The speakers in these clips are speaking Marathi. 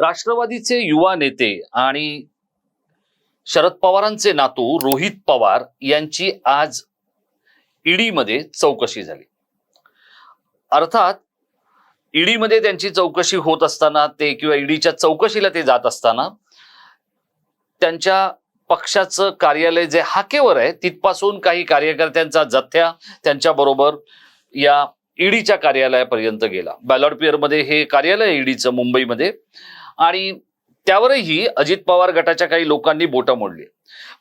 राष्ट्रवादीचे युवा नेते आणि शरद पवारांचे नातू रोहित पवार यांची आज ईडीमध्ये चौकशी झाली. अर्थात ईडीमध्ये त्यांची चौकशी होत असताना ते किंवा ईडीच्या चौकशीला ते जात असताना त्यांच्या पक्षाचं कार्यालय जे हाकेवर आहे तिथपासून काही कार्यकर्त्यांचा जथ्या त्यांच्या बरोबर या ईडीच्या कार्यालयापर्यंत गेला. बॅलॉटमध्ये हे कार्यालय ईडीचं मुंबईमध्ये. आणि त्यावरही अजित पवार गटाच्या काही लोकांनी बोटं मोडली.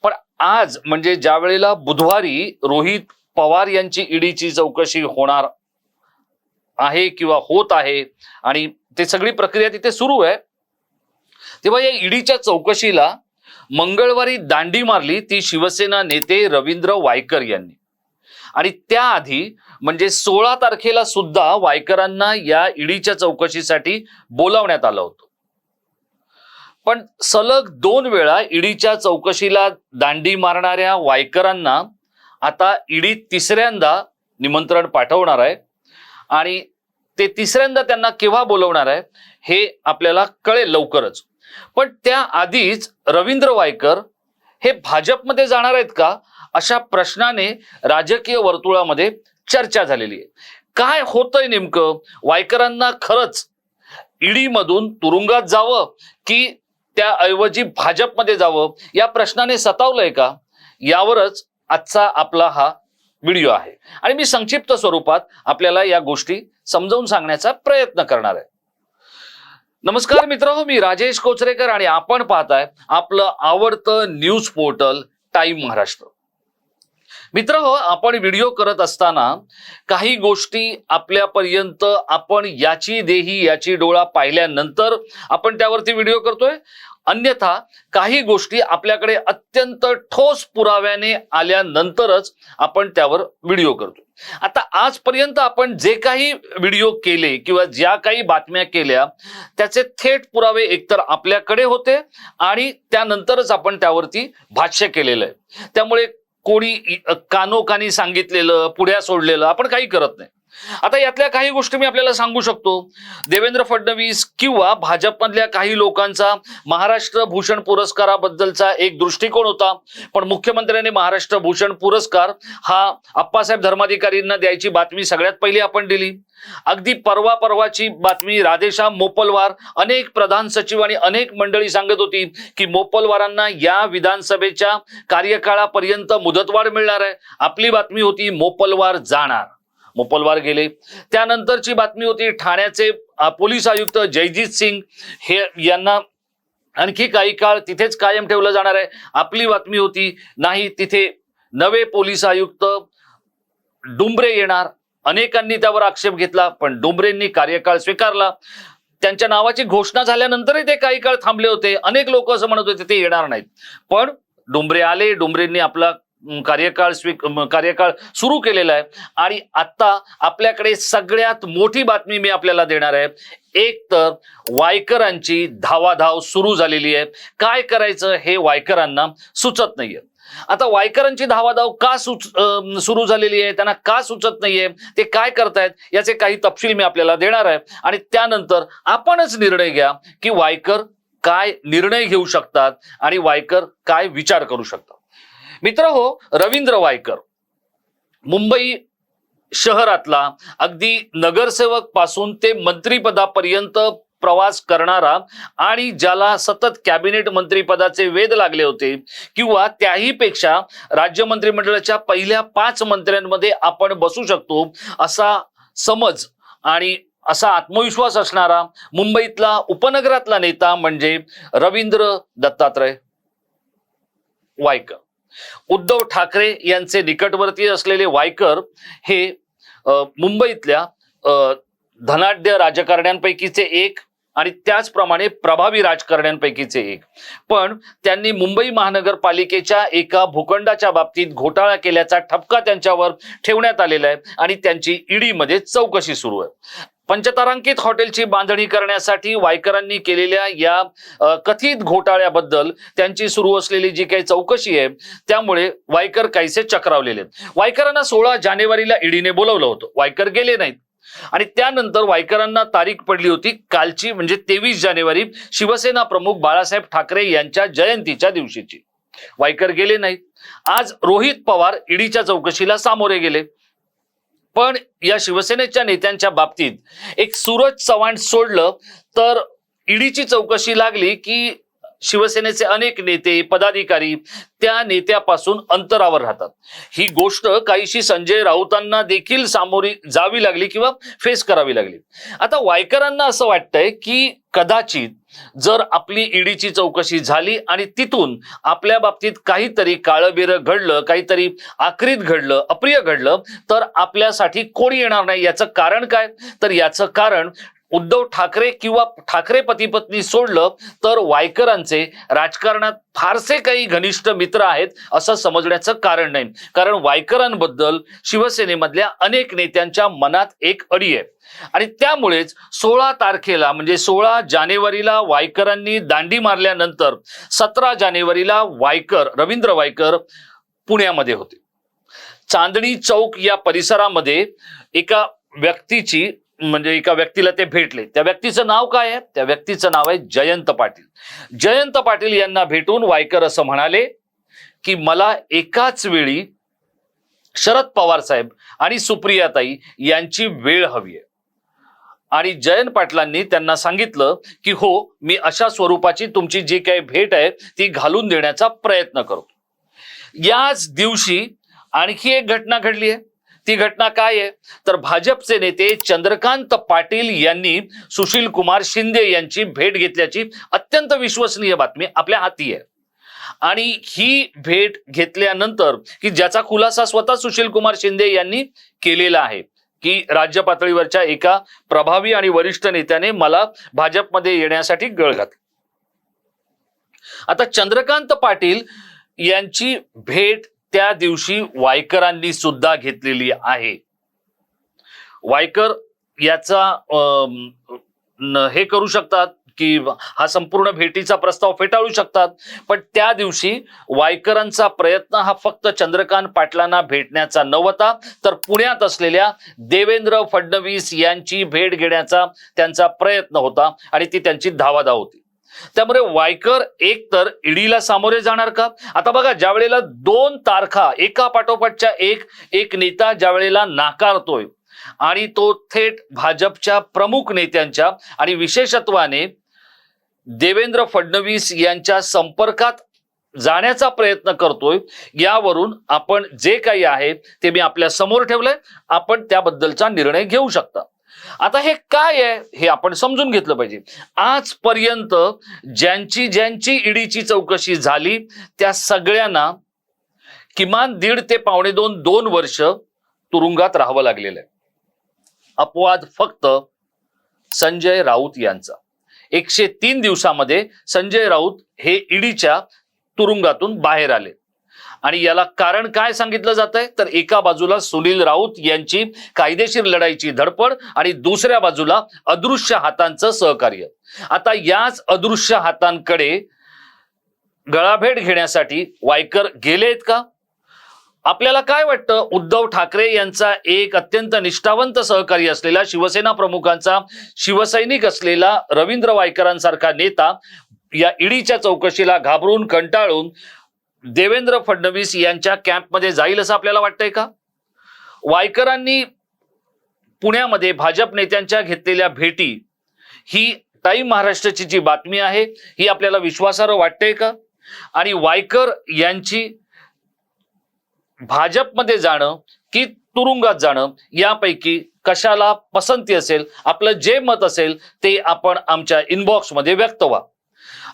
पण आज म्हणजे ज्या वेळेला बुधवारी रोहित पवार यांची ईडीची चौकशी होणार आहे किंवा होत आहे आणि ते सगळी प्रक्रिया तिथे सुरू आहे तेव्हा या ईडीच्या चौकशीला मंगळवारी दांडी मारली ती शिवसेना नेते रवींद्र वायकर यांनी. आणि त्याआधी म्हणजे सोळा तारखेला सुद्धा वायकरांना या ईडीच्या चौकशीसाठी बोलावण्यात आलं होतं. पण सलग दोन वेळा ईडीच्या चौकशीला दांडी मारणाऱ्या वायकरांना आता ईडी तिसऱ्यांदा निमंत्रण पाठवणार आहे. आणि ते तिसऱ्यांदा त्यांना केव्हा बोलवणार आहे हे आपल्याला कळेल लवकरच. पण त्याआधीच रवींद्र वायकर हे भाजपमध्ये जाणार आहेत का अशा प्रश्नाने राजकीय वर्तुळामध्ये चर्चा झालेली आहे. काय होतंय नेमकं? वायकरांना खरंच ईडीमधून तुरुंगात जावं की त्याऐवजी भाजपमध्ये जावं या प्रश्नाने सतावलंय का? यावरच आजचा आपला हा व्हिडिओ आहे. आणि मी संक्षिप्त स्वरूपात आपल्याला या गोष्टी समजावून सांगण्याचा प्रयत्न करणार आहे. नमस्कार मित्र मी राजेश कोचरेकर आणि आपण पाहताय आपलं आवडतं न्यूज पोर्टल टाइम महाराष्ट्र. मित्र हो आपण व्हिडिओ करत असताना काही गोष्टी आपल्यापर्यंत आपण याची देही याची डोळा पाहिल्यानंतर आपण त्यावरती व्हिडिओ करतोय. अन्यथा काही गोष्टी आपल्याकडे अत्यंत ठोस पुराव्याने आल्यानंतरच आपण त्यावर व्हिडिओ करतो. आता आजपर्यंत आपण जे काही व्हिडिओ केले किंवा ज्या काही बातम्या केल्या त्याचे थेट पुरावे एकतर आपल्याकडे होते आणि त्यानंतरच आपण त्यावरती भाष्य केलेलं आहे. त्यामुळे कोणी कानोकानी सांगितलेलं पुढ्या सोडलेलं आपण काही करत नाही. आता यातल्या काही गोष्टी मी आपल्याला सांगू शकतो. देवेंद्र फडणवीस किंवा भाजपमधल्या काही लोकांचा महाराष्ट्र भूषण पुरस्काराबद्दलचा एक दृष्टिकोन होता. पण मुख्यमंत्र्यांनी महाराष्ट्र भूषण पुरस्कार हा आप्पासाहेब धर्माधिकारींना द्यायची बातमी सगळ्यात पहिली आपण दिली. अगदी परवा परवाची बातमी राधेशाम मोपलवार अनेक प्रधान सचिव आणि अनेक मंडळी सांगत होती की मोपलवारांना या विधानसभेच्या कार्यकाळापर्यंत मुदतवाढ मिळणार आहे. आपली बातमी होती मोपलवार जाणार. मोपलवार गेले. त्यानंतरची बातमी होती ठाण्याचे पोलीस आयुक्त जयजित सिंग हे यांना आणखी काही काळ तिथेच कायम ठेवलं जाणार आहे. आपली बातमी होती नाही तिथे नवे पोलीस आयुक्त डुंबरे येणार. अनेकांनी त्यावर आक्षेप घेतला पण डुंबरेंनी कार्यकाळ स्वीकारला. त्यांच्या नावाची घोषणा झाल्यानंतरही ते काही काळ थांबले होते. अनेक लोक असं म्हणत होते ते येणार नाहीत. पण डुंबरे आले डुंबरेंनी आपला कार्यकाळ स्वीक कार्यकाळ सुरू केलेला आहे. आणि आता आपल्याकडे सगळ्यात मोठी बातमी मी आपल्याला देणार आहे. एक तर वायकरांची धावाधाव सुरू झालेली आहे. काय करायचं हे वायकरांना सुचत नाहीये. आता वायकरांची धावाधाव का सुच सुरू झालेली आहे? त्यांना का सुचत नाहीये? ते काय करतायत? याचे काही तपशील मी आपल्याला देणार आहे. आणि त्यानंतर आपणच निर्णय घ्या की वायकर काय निर्णय घेऊ शकतात आणि वायकर काय विचार करू शकतात. मित्र हो रवींद्र वायकर. मुंबई शहरातला अगदी नगरसेवकपासून ते मंत्रीपदापर्यंत प्रवास करणारा आणि ज्याला सतत कॅबिनेट मंत्रीपदाचे वेध लागले होते किंवा त्याही पेक्षा राज्य मंत्रिमंडळाच्या पहिल्या पाच मंत्र्यांमध्ये आपण बसू शकतो असा समज आणि असा आत्मविश्वास असणारा मुंबईतला उपनगरातला नेता म्हणजे रवींद्र दत्तात्रय वायकर. उद्धव ठाकरे यांचे निकटवर्ती असलेले वायकर हे मुंबईतल्या धनाढ्य राजकारण्यांपैकीचे एक आणि त्याचप्रमाणे प्रभावी राजकारण्यांपैकीचे एक. पण त्यांनी मुंबई महानगरपालिकेच्या एका भूखंडाच्या बाबतीत घोटाळा केल्याचा ठपका त्यांच्यावर ठेवण्यात आलेला आहे आणि त्यांची ईडीमध्ये चौकशी सुरू आहे. पंचतारांकित हॉटेलची बांधणी करण्यासाठी वायकरांनी केलेल्या या कथित घोटाळ्याबद्दल त्यांची सुरू असलेली जी काही चौकशी आहे त्यामुळे वायकर काहीसे चक्रावलेले आहेत. वायकरांना सोळा जानेवारीला ईडीने बोलवलं होतं. वायकर गेले नाहीत. आणि त्यानंतर वायकरांना तारीख पडली होती कालची म्हणजे तेवीस जानेवारी शिवसेना प्रमुख बाळासाहेब ठाकरे यांच्या जयंतीच्या दिवशीची. वायकर गेले नाहीत. आज रोहित पवार ईडीच्या चौकशीला सामोरे गेले. पण या शिवसेनेच्या नेत्यांच्या बाबतीत एक सूरज चव्हाण सोडलं तर ईडीची चौकशी लागली की शिवसेनेचे अनेक नेते पदाधिकारी त्या नेत्यापासून अंतरावर राहतात. ही गोष्ट काहीशी संजय राऊतांना देखील सामोरी जावी लागली किंवा फेस करावी लागली. आता वायकरांना असं वाटतंय की कदाचित जर आपली ईडीची चौकशी झाली आणि तिथून आपल्या बाबतीत काहीतरी काळबेरं घडलं काहीतरी आक्रीत घडलं अप्रिय घडलं तर आपल्यासाठी कोणी येणार नाही? याचं कारण काय? तर याचं कारण उद्धव ठाकरे किंवा ठाकरे पती पत्नी सोडलं तर वायकरांचे राजकारणात फारसे काही घनिष्ठ मित्र आहेत असं समजण्याचं कारण नाही. कारण वायकरांबद्दल शिवसेनेमधल्या अनेक नेत्यांच्या मनात एक अडी आहे. आणि त्यामुळेच सोळा तारखेला म्हणजे सोळा जानेवारीला वायकरांनी दांडी मारल्यानंतर सतरा जानेवारीला वायकर रवींद्र वायकर पुण्यामध्ये होते. चांदणी चौक या परिसरामध्ये एका व्यक्तीची म्हणजे एका व्यक्तीला ते भेटले. त्या व्यक्तीचं नाव काय आहे? त्या व्यक्तीचं नाव आहे जयंत पाटील. जयंत पाटील यांना भेटून वायकर असं म्हणाले की मला एकाच वेळी शरद पवार साहेब आणि सुप्रियाताई यांची वेळ हवी आहे. आणि जयंत पाटलांनी त्यांना सांगितलं की हो मी अशा स्वरूपाची तुमची जी काही भेट आहे ती घालून देण्याचा प्रयत्न करतो. याच दिवशी आणखी एक घटना घडली आहे. ती घटना काय आहे? तर भाजपचे नेते चंद्रकांत पाटील यांनी सुशील कुमार शिंदे यांची भेट घेतल्याची अत्यंत विश्वसनीय बातमी आपल्या हाती आहे. आणि ही भेट घेतल्यानंतर की ज्याचा खुलासा स्वतः सुशील कुमार शिंदे यांनी केलेला आहे की राज्य पातळीवरच्या एका प्रभावी आणि वरिष्ठ नेत्याने मला भाजपमध्ये येण्यासाठी गळ घातली. आता चंद्रकांत पाटील यांची भेट त्या दिवशी वायकरांनी सुद्धा घेतलेली आहे. वायकर याचा हे करू शकतात की हा संपूर्ण भेटीचा प्रस्ताव फेटाळू शकतात पण त्या दिवशी वायकरांचा प्रयत्न हा फक्त चंद्रकांत पाटलांना भेटण्याचा नव्हता तर पुण्यात असलेल्या देवेंद्र फडणवीस यांची भेट घेण्याचा त्यांचा प्रयत्न होता आणि ती त्यांची धावाधाव होती. त्यामुळे वायकर एक तर ईडीला सामोरे जाणार का? आता बघा ज्या वेळेला दोन तारखा एका पाठोपाठच्या एक एक नेता ज्या वेळेला नाकारतोय आणि तो थेट भाजपच्या प्रमुख नेत्यांच्या आणि विशेषत्वाने देवेंद्र फडणवीस यांच्या संपर्कात जाण्याचा प्रयत्न करतोय यावरून आपण जे काही आहे ते मी आपल्यासमोर ठेवलंय. आपण त्याबद्दलचा निर्णय घेऊ शकता. आता हे काय आहे? हे आपण समजून घेतलं पाहिजे. आजपर्यंत ज्यांची ज्यांची ईडीची चौकशी झाली त्या सगळ्यांना किमान दीड ते पावणे दोन दोन वर्ष तुरुंगात राहावं लागलेलं आहे. अपवाद फक्त संजय राऊत यांचा. एकशे तीन दिवसामध्ये संजय राऊत हे ईडीच्या तुरुंगातून बाहेर आले. आणि याला कारण काय सांगितलं जात आहे तर एका बाजूला सुनील राऊत यांची कायदेशीर लढाईची धडपड आणि दुसऱ्या बाजूला अदृश्य हातांचं सहकार्य. आता याच अदृश्य हातांकडे गळाभेट घेण्यासाठी वायकर गेलेत का? आपल्याला काय वाटतं? उद्धव ठाकरे यांचा एक अत्यंत निष्ठावंत सहकारी असलेला शिवसेना प्रमुखांचा शिवसैनिक असलेला रवींद्र वायकरांसारखा नेता या ईडीच्या चौकशीला घाबरून कंटाळून देवेंद्र फडणवीस यांच्या कॅम्पमध्ये जाईल असं आपल्याला वाटतंय का? वायकरांनी पुण्यामध्ये भाजप नेत्यांच्या घेतलेल्या भेटी ही टाईम महाराष्ट्राची जी बातमी आहे ही आपल्याला विश्वासार्ह वाटते का? आणि वायकर यांची भाजपमध्ये जाणं की तुरुंगात जाणं यापैकी कशाला पसंती असेल आपलं जे मत असेल ते आपण आमच्या इनबॉक्समध्ये व्यक्त व्हा.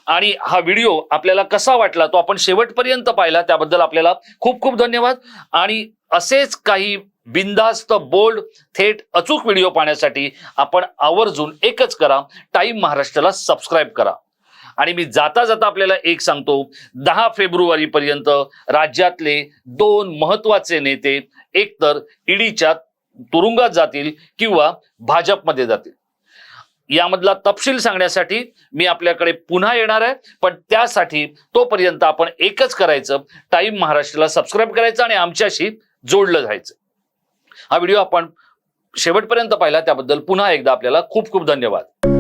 आणि हा व्हिडिओ आपल्याला कसा वाटला तो आपण शेवटपर्यंत पाहिला. त्याबद्दल आपल्याला खूप खूप धन्यवाद. आणि असेच काही बिनधास्त बोल्ड थेट अचूक व्हिडिओ पाहण्यासाठी आपण आवर्जून एकच करा. टाईम महाराष्ट्राला सबस्क्राईब करा. आणि मी जाता जाता आपल्याला एक सांगतो. दहा फेब्रुवारी पर्यंत राज्यातले दोन महत्त्वाचे नेते एकतर ईडीच्या तुरुंगात जातील किंवा भाजपमध्ये जातील. यामधला तपशील सांगण्यासाठी मी आपल्याकडे पुन्हा येणार आहे. पण त्यासाठी तोपर्यंत आपण एकच करायचं. टाईम महाराष्ट्राला सबस्क्राईब करायचं आणि आमच्याशी जोडलं जायचं. हा व्हिडिओ आपण शेवटपर्यंत पाहिला. त्याबद्दल पुन्हा एकदा आपल्याला खूप खूप धन्यवाद.